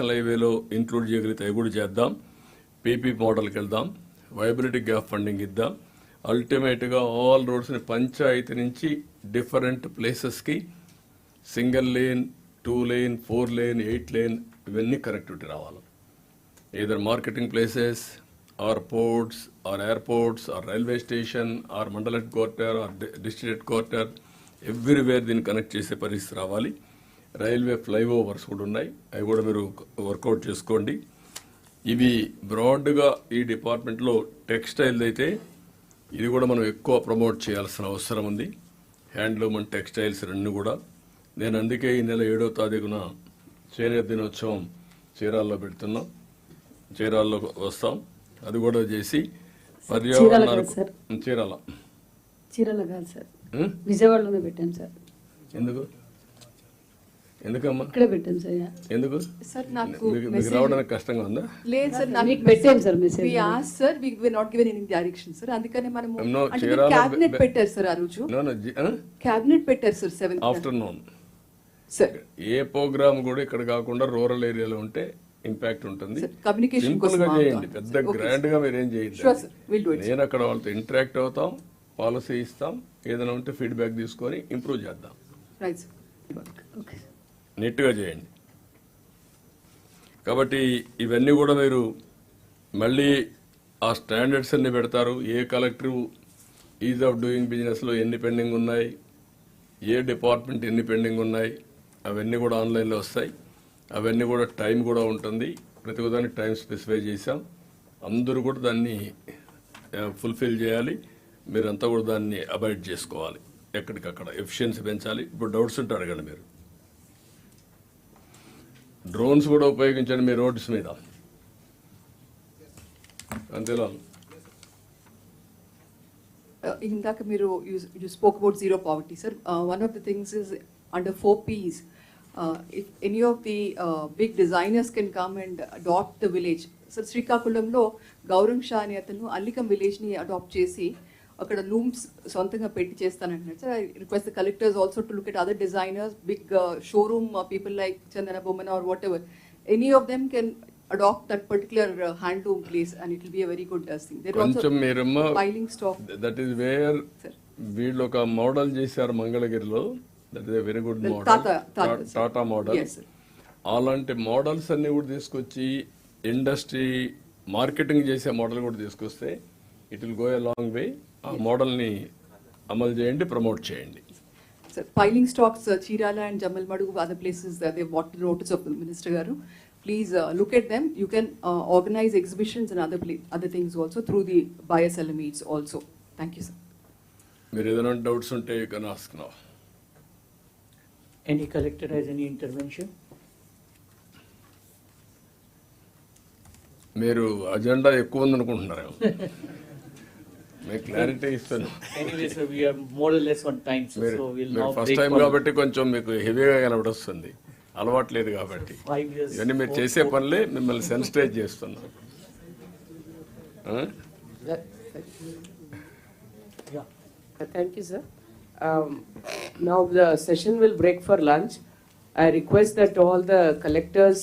National హైవేలో include చేయగలిగితే అవి కూడా చేద్దాం. పీపీ మోడల్కి వెళ్దాం. వైబిలిటీ గ్యాప్ ఫండింగ్ ఇద్దాం. అల్టిమేట్గా ఆల్ రోడ్స్ని పంచాయతీ నుంచి డిఫరెంట్ ప్లేసెస్కి single lane two lane four lane eight lane ఇవన్నీ కనెక్టివిటీ రావాలి. Either marketing places or ports or airports or railway station or mandal headquarter or district headquarter everywhere దీన్ని connect చేసే పరిస్థితి రావాలి. రైల్వే ఫ్లైఓవర్స్ కూడా ఉన్నాయి. అవి కూడా మీరు వర్కౌట్ చేసుకోండి. ఇవి బ్రాడ్గా ఈ డిపార్ట్మెంట్లో టెక్స్టైల్ అయితే ఇది కూడా మనం ఎక్కువ ప్రమోట్ చేయాల్సిన అవసరం ఉంది. హ్యాండ్లూమ్ అండ్ టెక్స్టైల్స్ రెండు కూడా. నేను అందుకే ఈ నెల ఏడో తారీఖున చేనేత దినోత్సవం చీరాల్లో పెడుతున్నాం. చీరాల్లో వస్తాం. అది కూడా చేసి పర్యావరణానికి. చీరాల చీరలో. కాదు సార్? విజయవాడలోనే పెట్టాం సార్. ఎందుకు? ఎందుకమ్మా? ఇక్కడే పెట్టాం సార్ ఎందుకు? సార్ నాకు మీకు రావడానికి కష్టంగా ఉందా? లేదు సార్ నాకు మీకు పెట్టాం sir message. We as sir we we not given any direction sir అందుకనే అంటే క్యాబినెట్ బె- పెట్టారు సార్ ఆ రోజు. నో నో క్యాబినెట్ పెట్టారు సార్ సెవెన్ ఆఫ్టర్నూన్ సార్ ఏ ప్రోగ్రామ్ కూడా ఇక్కడ కాకుండా రూరల్ ఏరియాలో ఉంటే ఇంపాక్ట్ ఉంటుంది. కోసం గా. చేయండి. పెద్ద గ్రాండ్గా మీరు ఏం చేయండి. నేను అక్కడ వాళ్ళతో ఇంటరాక్ట్ అవుతాం పాలసీ ఇస్తాం ఏదైనా ఉంటే ఫీడ్బ్యాక్ తీసుకొని ఇంప్రూవ్ చేద్దాం. రైట్ సార్ ఓకే నీట్గా చేయండి. కాబట్టి ఇవన్నీ కూడా మీరు మళ్ళీ ఆ స్టాండర్డ్స్ అన్ని పెడతారు. ఏ కలెక్టర్ ఈజ్ ఆఫ్ డూయింగ్ బిజినెస్లో ఎన్ని పెండింగ్ ఉన్నాయి? ఏ డిపార్ట్మెంట్ ఎన్ని పెండింగ్ ఉన్నాయి? అవన్నీ కూడా ఆన్లైన్లో వస్తాయి. అవన్నీ కూడా టైం కూడా ఉంటుంది. ప్రతి ఒక్కదానికి టైం స్పెసిఫై చేశాం. అందరూ కూడా దాన్ని ఫుల్ఫిల్ చేయాలి. మీరంతా కూడా దాన్ని అవాయిడ్ చేసుకోవాలి. ఎక్కడికక్కడ ఎఫిషియన్సీ పెంచాలి. ఇప్పుడు డౌట్స్ ఉంటే అడగండి మీరు. డ్రోన్స్ కూడా ఉపయోగించండి మీ రోడ్స్ మీద. అంతేలా? ఇందాక మీరు you spoke about zero poverty sir one of the things is under four P's if any of the big designers can come and adapt the village sir శ్రీకాకుళంలో గౌరవ్ షా అనే అతను అల్లికం విలేజ్ని అడాప్ట్ చేసి అక్కడ లూమ్స్ సొంతంగా పెట్టి చేస్తానంటున్నాడు. Sir I request the collectors also to look at other designers big showroom people like Chandana Bommana or whatever any of them can adapt that particular handloom place and it will be very good thing there కొంచెం మీరమ్మ piling stock that is where. వీళ్ళు ఒక model చేశారు మంగళగిరిలో. That is very good model. Tata model Yes, sir. అలాంటి models అన్ని కూడా తీసుకొచ్చి industry marketing చేసే మోడల్ కూడా తీసుకొస్తే it will go a long way ఆ మోడల్ని అమలు చేయండి ప్రమోట్ చేయండి Sir, piling stocks, uh, Chirala and Jamalmadu, other places, uh, they've bought the notice of the Minister Garu. Please uh, look at them. You can uh, organize exhibitions and other pla- other things also through the buyer seller meets also. Thank you, sir. మీరు ఏదైనా doubts ఉంటే you can ask now Any collector has any intervention? మీరు agenda ఎక్కువ ఉందనుకుంటున్నారు మీకు కనబడొస్తుంది. అలవాటు లేదు కాబట్టి. చేసే పనులే మిమ్మల్ని సెన్సిటైజ్ చేస్తున్నాం thank you sir lunch I request that all the collectors